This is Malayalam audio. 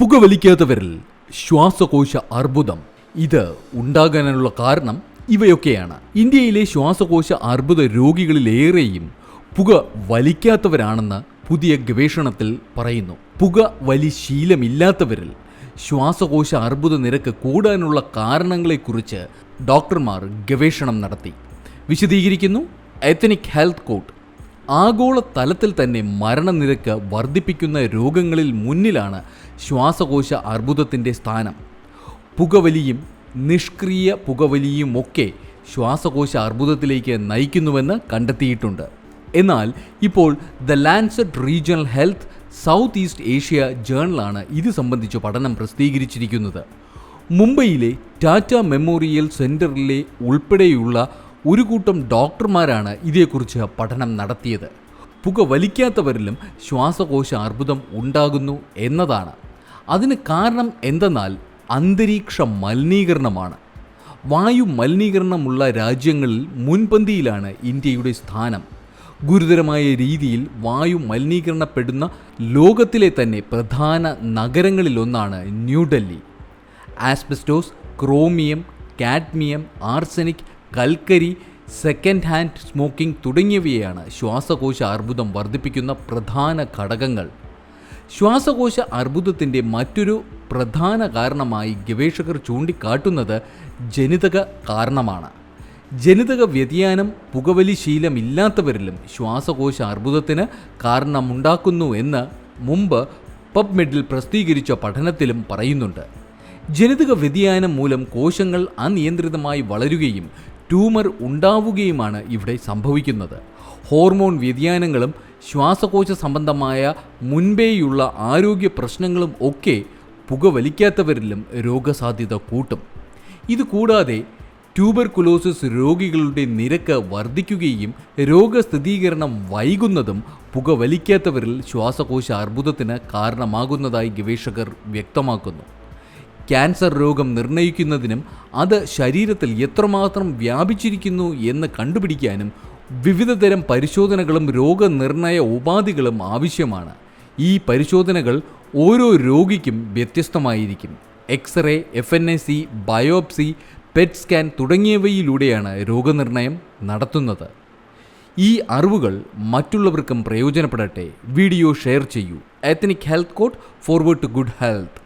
പുകവലിക്കാത്തവരിൽ ശ്വാസകോശ അർബുദം. ഇത് ഉണ്ടാകാനുള്ള കാരണം ഇവയൊക്കെയാണ്. ഇന്ത്യയിലെ ശ്വാസകോശ അർബുദ രോഗികളിലേറെയും പുക വലിക്കാത്തവരാണെന്ന് പുതിയ ഗവേഷണത്തിൽ പറയുന്നു. പുക വലി ശീലമില്ലാത്തവരിൽ ശ്വാസകോശ അർബുദ നിരക്ക് കൂടാനുള്ള കാരണങ്ങളെക്കുറിച്ച് ഡോക്ടർമാർ ഗവേഷണം നടത്തി. വിശദീകരിക്കുന്നു എത്തനിക് ഹെൽത്ത് കോട്ട് ആഗോള തലത്തിൽ തന്നെ മരണനിരക്ക് വർദ്ധിപ്പിക്കുന്ന രോഗങ്ങളിൽ മുന്നിലാണ് ശ്വാസകോശ അർബുദത്തിന്റെ സ്ഥാനം. പുകവലിയും നിഷ്ക്രിയ പുകവലിയുമൊക്കെ ശ്വാസകോശ അർബുദത്തിലേക്ക് നയിക്കുന്നുവെന്ന് കണ്ടെത്തിയിട്ടുണ്ട്. എന്നാൽ ഇപ്പോൾ the Lancet regional health south east Asia ജേണലാണ് ഇത് സംബന്ധിച്ച് പഠനം പ്രസിദ്ധീകരിച്ചിരിക്കുന്നത്. മുംബൈയിലെ ടാറ്റ മെമ്മോറിയൽ സെന്ററിലെ ഉൾപ്പെടെയുള്ള ഒരു കൂട്ടം ഡോക്ടർമാരാണ് ഇതേക്കുറിച്ച് പഠനം നടത്തിയത്. പുക വലിക്കാത്തവരിലും ശ്വാസകോശ അർബുദം ഉണ്ടാകുന്നു എന്നതാണ്. അതിന് കാരണം എന്തെന്നാൽ അന്തരീക്ഷ മലിനീകരണമാണ്. വായു മലിനീകരണമുള്ള രാജ്യങ്ങളിൽ മുൻപന്തിയിലാണ് ഇന്ത്യയുടെ സ്ഥാനം. ഗുരുതരമായ രീതിയിൽ വായു മലിനീകരണപ്പെടുന്ന ലോകത്തിലെ തന്നെ പ്രധാന നഗരങ്ങളിലൊന്നാണ് New Delhi. Asbestos chromium cadmium arsenic കൽക്കരി സെക്കൻഡ് ഹാൻഡ് സ്മോക്കിംഗ് തുടങ്ങിയവയാണ് ശ്വാസകോശ അർബുദം വർദ്ധിപ്പിക്കുന്ന പ്രധാന ഘടകങ്ങൾ. ശ്വാസകോശ അർബുദത്തിന്റെ മറ്റൊരു പ്രധാന കാരണമായി ഗവേഷകർ ചൂണ്ടിക്കാട്ടുന്നത് ജനിതക കാരണമാണ്. ജനിതക വ്യതിയാനം പുകവലി ശീലമില്ലാത്തവരിലും ശ്വാസകോശ അർബുദത്തിന് കാരണമുണ്ടാക്കുന്നു എന്ന് മുമ്പ് പബ്മെഡിൽ പ്രസിദ്ധീകരിച്ച പഠനത്തിലും പറയുന്നുണ്ട്. ജനിതക വ്യതിയാനം മൂലം കോശങ്ങൾ അനിയന്ത്രിതമായി വളരുകയും ട്യൂമർ ഉണ്ടാവുകയുമാണ് ഇവിടെ സംഭവിക്കുന്നത്. ഹോർമോൺ വ്യതിയാനങ്ങളും ശ്വാസകോശ സംബന്ധമായ മുൻപേയുള്ള ആരോഗ്യ പ്രശ്നങ്ങളും ഒക്കെ പുകവലിക്കാത്തവരിലും രോഗസാധ്യത കൂട്ടും. ഇതുകൂടാതെ ട്യൂബർകുലോസിസ് രോഗികളുടെ നിരക്ക് വർദ്ധിക്കുകയും രോഗസ്ഥിരീകരണം വൈകുന്നതും പുകവലിക്കാത്തവരിൽ ശ്വാസകോശ അർബുദത്തിന് കാരണമാകുന്നതായി ഗവേഷകർ വ്യക്തമാക്കുന്നു. ക്യാൻസർ രോഗം നിർണയിക്കുന്നതിനും അത് ശരീരത്തിൽ എത്രമാത്രം വ്യാപിച്ചിരിക്കുന്നു എന്ന് കണ്ടുപിടിക്കാനും വിവിധതരം പരിശോധനകളും രോഗനിർണയ ഉപാധികളും ആവശ്യമാണ്. ഈ പരിശോധനകൾ ഓരോ രോഗിക്കും വ്യത്യസ്തമായിരിക്കും. X ray F N A C biopsy PET scan തുടങ്ങിയവയിലൂടെയാണ് രോഗനിർണയം നടത്തുന്നത്. ഈ അറിവുകൾ മറ്റുള്ളവർക്കും പ്രയോജനപ്പെടട്ടെ. വീഡിയോ ഷെയർ ചെയ്യൂ. Ethnic health court forward to good health